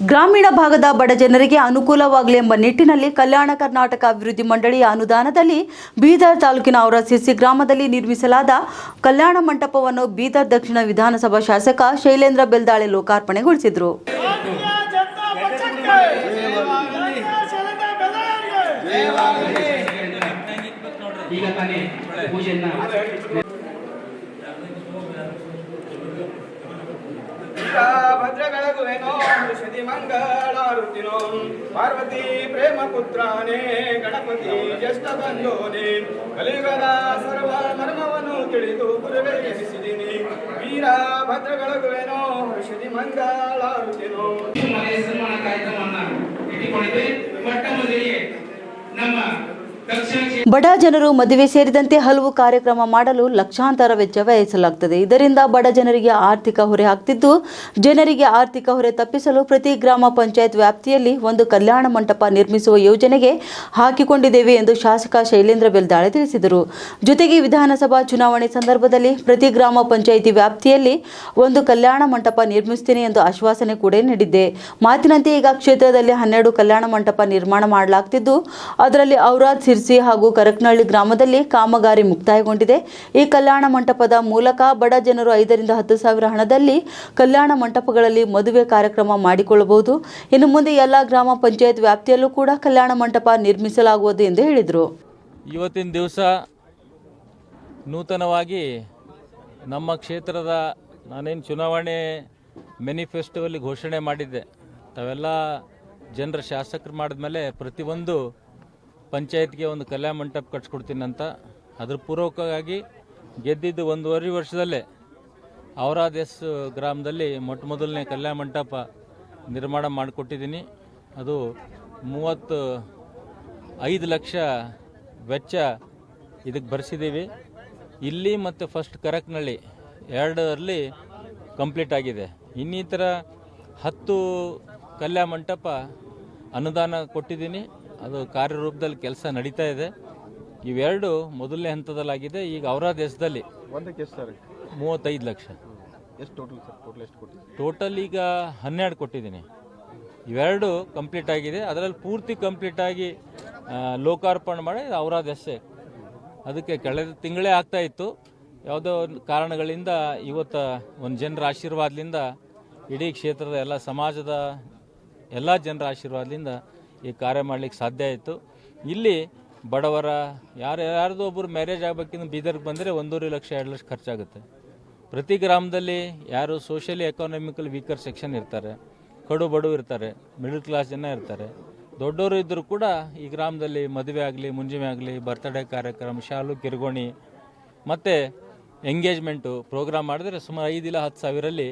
ಗ್ರಾಮೀಣ ಭಾಗದ ಬಡ ಜನರಿಗೆ ಅನುಕೂಲವಾಗಲಿ ಎಂಬ ನಿಟ್ಟಿನಲ್ಲಿ ಕಲ್ಯಾಣ ಕರ್ನಾಟಕ ಅಭಿವೃದ್ಧಿ ಮಂಡಳಿಯ ಅನುದಾನದಲ್ಲಿ ಬೀದರ್ ತಾಲೂಕಿನ ಅವರ ಸಿಸಿ ಗ್ರಾಮದಲ್ಲಿ ನಿರ್ಮಿಸಲಾದ ಕಲ್ಯಾಣ ಮಂಟಪವನ್ನು ಬೀದರ್ ದಕ್ಷಿಣ ವಿಧಾನಸಭಾ ಶಾಸಕ ಶೈಲೇಂದ್ರ ಬೆಲ್ದಾಳೆ ಲೋಕಾರ್ಪಣೆಗೊಳಿಸಿದರು. ಈಗ ಮಂಗಳಾರುತಿನೋ. ಪಾರ್ವತಿ ಪ್ರೇಮ ಪುತ್ರಾನೇ, ಗಣಪತಿ ಜ್ಯೇಷ್ಠ ಬಂಧೋನೆ. ಕಲಿಯುಗದ ಸರ್ವ ಮರ್ಮವನ್ನು ತಿಳಿದು ಗುರುವೇ ವೀರ ಭದ್ರಗಳಗುವೆನೋ ಷದಿ ಮಂಗಳಾರುತಿನೋ. ಮನೆಯ ಸನ್ಮಾನ ಕಾರ್ಯಕ್ರಮವನ್ನ ಇಟ್ಟುಕೊಂಡಿದ್ದೆ ಮೊಟ್ಟ ಮೊದಲಿಗೆ ನಮ್ಮ ದಕ್ಷಿಣ ಕ್ಷೇತ್ರ ಬಡ ಜನರು ಮದುವೆ ಸೇರಿದಂತೆ ಹಲವು ಕಾರ್ಯಕ್ರಮ ಮಾಡಲು ಲಕ್ಷಾಂತರ ವೆಚ್ಚ ವ್ಯಯಿಸಲಾಗುತ್ತದೆ ಇದರಿಂದ ಬಡ ಜನರಿಗೆ ಆರ್ಥಿಕ ಹೊರೆ ಆಗ್ತಿದ್ದು, ಜನರಿಗೆ ಆರ್ಥಿಕ ಹೊರೆ ತಪ್ಪಿಸಲು ಪ್ರತಿ ಗ್ರಾಮ ಪಂಚಾಯತ್ ವ್ಯಾಪ್ತಿಯಲ್ಲಿ ಒಂದು ಕಲ್ಯಾಣ ಮಂಟಪ ನಿರ್ಮಿಸುವ ಯೋಜನೆಗೆ ಹಾಕಿಕೊಂಡಿದ್ದೇವೆ ಎಂದು ಶಾಸಕ ಶೈಲೇಂದ್ರ ಬೆಲ್ದಾಳೆ ತಿಳಿಸಿದರು. ಜೊತೆಗೆ ವಿಧಾನಸಭಾ ಚುನಾವಣೆ ಸಂದರ್ಭದಲ್ಲಿ ಪ್ರತಿ ಗ್ರಾಮ ಪಂಚಾಯಿತಿ ವ್ಯಾಪ್ತಿಯಲ್ಲಿ ಒಂದು ಕಲ್ಯಾಣ ಮಂಟಪ ನಿರ್ಮಿಸುತ್ತೇನೆ ಎಂದು ಆಶ್ವಾಸನೆ ಕೂಡ ನೀಡಿದ್ದೆ. ಮಾತಿನಂತೆ ಈಗ ಕ್ಷೇತ್ರದಲ್ಲಿ ಹನ್ನೆರಡು ಕಲ್ಯಾಣ ಮಂಟಪ ನಿರ್ಮಾಣ ಮಾಡಲಾಗ್ತಿದ್ದು, ಅದರಲ್ಲಿ ಔರಾದ್ ಸಿರ್ಸಿ ಹಾಗೂ ಕರಕನಹಳ್ಳಿ ಗ್ರಾಮದಲ್ಲಿ ಕಾಮಗಾರಿ ಮುಕ್ತಾಯಗೊಂಡಿದೆ. ಈ ಕಲ್ಯಾಣ ಮಂಟಪದ ಮೂಲಕ ಬಡ ಜನರು ಐದರಿಂದ ಹತ್ತು ಸಾವಿರ ಹಣದಲ್ಲಿ ಕಲ್ಯಾಣ ಮಂಟಪಗಳಲ್ಲಿ ಮದುವೆ ಕಾರ್ಯಕ್ರಮ ಮಾಡಿಕೊಳ್ಳಬಹುದು. ಇನ್ನು ಮುಂದೆ ಎಲ್ಲ ಗ್ರಾಮ ಪಂಚಾಯತ್ ವ್ಯಾಪ್ತಿಯಲ್ಲೂ ಕೂಡ ಕಲ್ಯಾಣ ಮಂಟಪ ನಿರ್ಮಿಸಲಾಗುವುದು ಎಂದು ಹೇಳಿದರು. ಇವತ್ತಿನ ದಿವಸ ನೂತನವಾಗಿ ನಮ್ಮ ಕ್ಷೇತ್ರದ ನಾನೇನು ಚುನಾವಣೆ ಮ್ಯಾನಿಫೆಸ್ಟೋವಲ್ಲಿ ಘೋಷಣೆ ಮಾಡಿದ್ದೆ. ತಾವೆಲ್ಲ ಜನರ ಶಾಸಕರು ಮಾಡಿದ್ಮೇಲೆ ಪ್ರತಿಯೊಂದು ಪಂಚಾಯತ್ಗೆ ಒಂದು ಕಲ್ಯಾಣ ಮಂಟಪ ಕಟ್ಸ್ಕೊಡ್ತೀನಿ ಅಂತ ಅದ್ರ ಪೂರ್ವಕವಾಗಿ ಗೆದ್ದಿದ್ದು ಒಂದೂವರೆ ವರ್ಷದಲ್ಲೇ ಔರಾದೇಶ್ ಗ್ರಾಮದಲ್ಲಿ ಮೊಟ್ಟ ಮೊದಲನೇ ಕಲ್ಯಾಣ ಮಂಟಪ ನಿರ್ಮಾಣ ಮಾಡಿಕೊಟ್ಟಿದ್ದೀನಿ. ಅದು ಮೂವತ್ತು ಐದು ಲಕ್ಷ ವೆಚ್ಚ ಇದಕ್ಕೆ ಭರಿಸಿದ್ದೀವಿ ಇಲ್ಲಿ ಮತ್ತು ಫಸ್ಟ್ ಕರಕ್ನಳ್ಳಿ ಎರಡರಲ್ಲಿ ಕಂಪ್ಲೀಟ್ ಆಗಿದೆ. ಇನ್ನಿತರ ಹತ್ತು ಕಲ್ಯಾಣ ಮಂಟಪ ಅನುದಾನ ಕೊಟ್ಟಿದ್ದೀನಿ. ಅದು ಕಾರ್ಯರೂಪದಲ್ಲಿ ಕೆಲಸ ನಡೀತಾ ಇದೆ. ಇವೆರಡು ಮೊದಲನೇ ಹಂತದಲ್ಲಾಗಿದೆ. ಈಗ ಅವರ ದೇಶದಲ್ಲಿ ಒಂದಕ್ಕೆ ಎಷ್ಟು ಸರ್? ಮೂವತ್ತೈದು ಲಕ್ಷ. ಎಷ್ಟು ಟೋಟಲ್ ಸರ್? ಟೋಟಲ್ ಎಷ್ಟು ಕೊಟ್ಟಿದ್ದೀವಿ ಟೋಟಲ್ ಈಗ ಹನ್ನೆರಡು ಕೊಟ್ಟಿದ್ದೀನಿ. ಇವೆರಡು ಕಂಪ್ಲೀಟ್ ಆಗಿದೆ. ಅದರಲ್ಲಿ ಪೂರ್ತಿ ಕಂಪ್ಲೀಟ್ ಆಗಿ ಲೋಕಾರ್ಪಣೆ ಮಾಡಿ ಅವರ ದೇಶ. ಅದಕ್ಕೆ ಕಳೆದ ತಿಂಗಳೇ ಆಗ್ತಾ ಇತ್ತು. ಯಾವುದೋ ಒಂದು ಕಾರಣಗಳಿಂದ ಇವತ್ತು ಒಂದು ಜನರ ಆಶೀರ್ವಾದದಿಂದ ಇಡೀ ಕ್ಷೇತ್ರದ ಎಲ್ಲ ಸಮಾಜದ ಎಲ್ಲ ಜನರ ಆಶೀರ್ವಾದದಿಂದ ಈ ಕಾರ್ಯ ಮಾಡಲಿಕ್ಕೆ ಸಾಧ್ಯ ಆಯಿತು. ಇಲ್ಲಿ ಬಡವರ, ಯಾರು, ಯಾರದೋ ಒಬ್ಬರು ಮ್ಯಾರೇಜ್ ಆಗಬೇಕಿಂತ ಬೀದರ್ಗೆ ಬಂದರೆ ಒಂದೂವರೆ ಲಕ್ಷ, ಎರಡು ಲಕ್ಷ ಖರ್ಚಾಗುತ್ತೆ. ಪ್ರತಿ ಗ್ರಾಮದಲ್ಲಿ ಯಾರು ಸೋಷಿಯಲಿ ಎಕಾನಮಿಕಲ್ ವೀಕರ್ ಸೆಕ್ಷನ್ ಇರ್ತಾರೆ. ಕಡು ಬಡವರು ಇರ್ತಾರೆ ಮಿಡಲ್ ಕ್ಲಾಸ್ ಜನ ಇರ್ತಾರೆ. ದೊಡ್ಡವರು ಇದ್ದರೂ ಕೂಡ ಈ ಗ್ರಾಮದಲ್ಲಿ ಮದುವೆ ಆಗಲಿ ಮುಂಜಿಮೆ ಆಗಲಿ ಬರ್ತ್ಡೇ ಕಾರ್ಯಕ್ರಮ, ಶಾಲು, ಕಿರುಗೋಣಿ, ಮತ್ತು ಎಂಗೇಜ್ಮೆಂಟು ಪ್ರೋಗ್ರಾಮ್ ಮಾಡಿದ್ರೆ ಸುಮಾರು ಐದಿಲ್ಲ ಹತ್ತು ಸಾವಿರಲ್ಲಿ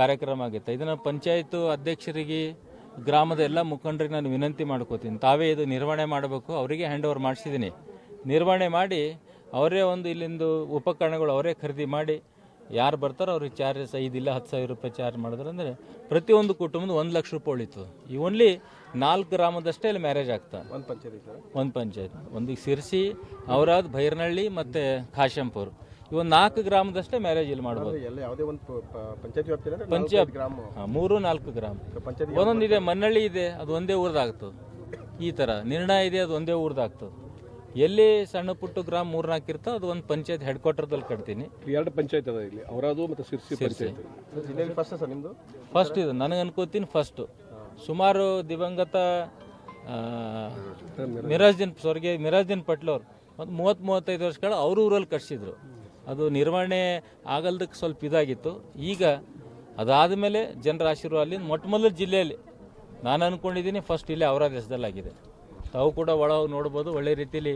ಕಾರ್ಯಕ್ರಮ ಆಗುತ್ತೆ. ಇದನ್ನು ಪಂಚಾಯತು ಅಧ್ಯಕ್ಷರಿಗೆ ಗ್ರಾಮದ ಎಲ್ಲ ಮುಖಂಡರಿಗೆ ನಾನು ವಿನಂತಿ ಮಾಡ್ಕೋತೀನಿ. ತಾವೇ ಇದು ನಿರ್ವಹಣೆ ಮಾಡಬೇಕು. ಅವರಿಗೆ ಹ್ಯಾಂಡ್ ಓವರ್ ಮಾಡಿಸಿದ್ದೀನಿ. ನಿರ್ವಹಣೆ ಮಾಡಿ ಅವರೇ ಒಂದು ಇಲ್ಲಿಂದು ಉಪಕರಣಗಳು ಅವರೇ ಖರೀದಿ ಮಾಡಿ ಯಾರು ಬರ್ತಾರೋ ಅವ್ರಿಗೆ ಚಾರ್ಜಸ್ ಐದಿಲ್ಲ ಹತ್ತು ಸಾವಿರ ರೂಪಾಯಿ ಚಾರ್ಜ್ ಮಾಡಿದ್ರೆ ಅಂದರೆ ಪ್ರತಿಯೊಂದು ಕುಟುಂಬದ ಒಂದು ಲಕ್ಷ ರೂಪಾಯಿ ಉಳಿತು. ಈ ಓನ್ಲಿ ನಾಲ್ಕು ಗ್ರಾಮದಷ್ಟೇ ಇಲ್ಲಿ ಮ್ಯಾರೇಜ್ ಆಗ್ತಾ. ಒಂದು ಪಂಚಾಯತ್ ಒಂದು ಪಂಚಾಯತ್. ಒಂದು ಸಿರ್ಸಿ ಅವರಾದ ಭೈರನಹಳ್ಳಿ ಮತ್ತು ಖಾಶಂಪುರ್ ಇವೊಂದು ನಾಲ್ಕು ಗ್ರಾಮದಷ್ಟೇ ಮ್ಯಾರೇಜ್ ಇಲ್ಲಿ ಮಾಡ್ಬೋದು. ಎಲ್ಲ ಯಾವುದೇ ಒಂದು ವ್ಯಾಪ್ತಿ ಪಂಚಾಯತ್ ಗ್ರಾಮ. ಮೂರು ನಾಲ್ಕು ಗ್ರಾಮ. ಒಂದೊಂದು ಇದೆ ಮನ್ನಳ್ಳಿ ಇದೆ ಅದು ಒಂದೇ ಊರ್ದಾಗ್ತದೆ. ಈ ಥರ ನಿರ್ಣಯ ಇದೆ ಅದು ಒಂದೇ ಊರ್ದಾಗ್ತದೆ. ಎಲ್ಲಿ ಸಣ್ಣ ಪುಟ್ಟ ಗ್ರಾಮ ಮೂರ್ನಾಲ್ಕು ಇರ್ತೋ ಅದು ಒಂದು ಪಂಚಾಯತ್ ಹೆಡ್ ಕ್ವಾರ್ಟರ್ದಲ್ಲಿ ಕಟ್ತೀನಿ ಎರಡು ಪಂಚಾಯತ್ ಅದ ಇಲ್ಲಿ. ಅವರದು ಮತ್ತು ಸಿರ್ಸಿ ಪಂಚಾಯತ್ ಫಸ್ಟ್ ಸರ್ ನಿಮ್ಮದು ಫಸ್ಟ್ ಇದು ನನಗೆ ಅನ್ಕೋತೀನಿ ಫಸ್ಟು ಸುಮಾರು ದಿವಂಗತ ಮಿರಾಜ್. ಮಿರಾಜ್ದೀನ್ ಸ್ವರ್ಗೆ ಮಿರಾಜ್ದೀನ್ ಪಟ್ಲವ್ರು ಒಂದು ಮೂವತ್ತು ಮೂವತ್ತೈದು ವರ್ಷಗಳ ಅವ್ರ ಊರಲ್ಲಿ ಕಟ್ಸಿದ್ರು. ಅದು ನಿರ್ವಹಣೆ ಆಗಲ್ದಕ್ಕೆ ಸ್ವಲ್ಪ ಇದಾಗಿತ್ತು. ಈಗ ಅದಾದ ಮೇಲೆ ಜನರ ಆಶೀರ್ವಾದದಿಂದ ಮೊಟ್ಟ ಮೊದಲ ಜಿಲ್ಲೆಯಲ್ಲಿ. ನಾನು ಅಂದ್ಕೊಂಡಿದ್ದೀನಿ ಫಸ್ಟ್ ಇಲ್ಲೇ ಅವರ ದೇಶದಲ್ಲಾಗಿದೆ. ತಾವು ಕೂಡ ಒಳ ನೋಡ್ಬೋದು. ಒಳ್ಳೆ ರೀತಿಯಲ್ಲಿ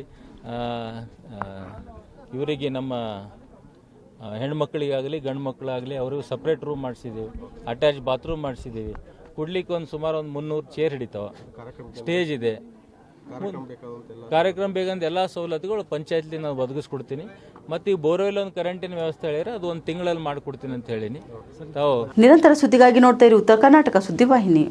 ಇವರಿಗೆ ನಮ್ಮ ಹೆಣ್ಮಕ್ಳಿಗಾಗಲಿ ಗಂಡು ಮಕ್ಕಳಾಗಲಿ ಅವ್ರಿಗೆ ಸಪ್ರೇಟ್ ರೂಮ್ ಮಾಡಿಸಿದ್ದೀವಿ ಅಟ್ಯಾಚ್ ಬಾತ್ರೂಮ್ ಮಾಡಿಸಿದ್ದೀವಿ ಕುಡ್ಲಿಕ್ಕೆ ಒಂದು ಸುಮಾರು ಒಂದು ಮುನ್ನೂರು ಚೇರ್ ಹಿಡಿತಾವೆ. ಸ್ಟೇಜ್ ಇದೆ. ಕಾರ್ಯಕ್ರಮ ಬೇಕಂದ್ರೆ ಬೇಕಂತ ಎಲ್ಲ ಸವಲತ್ತುಗಳು ಪಂಚಾಯತ್ಲಿ ನಾವು ಒದಗಿಸ್ಕೊಡ್ತೀನಿ. ಮತ್ತೆ ಈ ಬೋರ್ವೆಲ್ ಒಂದು ಕರೆಂಟಿನ ವ್ಯವಸ್ಥೆ ಹೇಳಿದ್ರೆ ಅದು ಒಂದು ತಿಂಗಳಲ್ಲಿ ಮಾಡಿಕೊಡ್ತೀನಿ ಅಂತ ಹೇಳಿನಿ. ನಿರಂತರ ಸುದ್ದಿಗಾಗಿ ನೋಡ್ತಾ ಇರಿ ಉತ್ತರ ಕರ್ನಾಟಕ ಸುದ್ದಿವಾಹಿನಿ.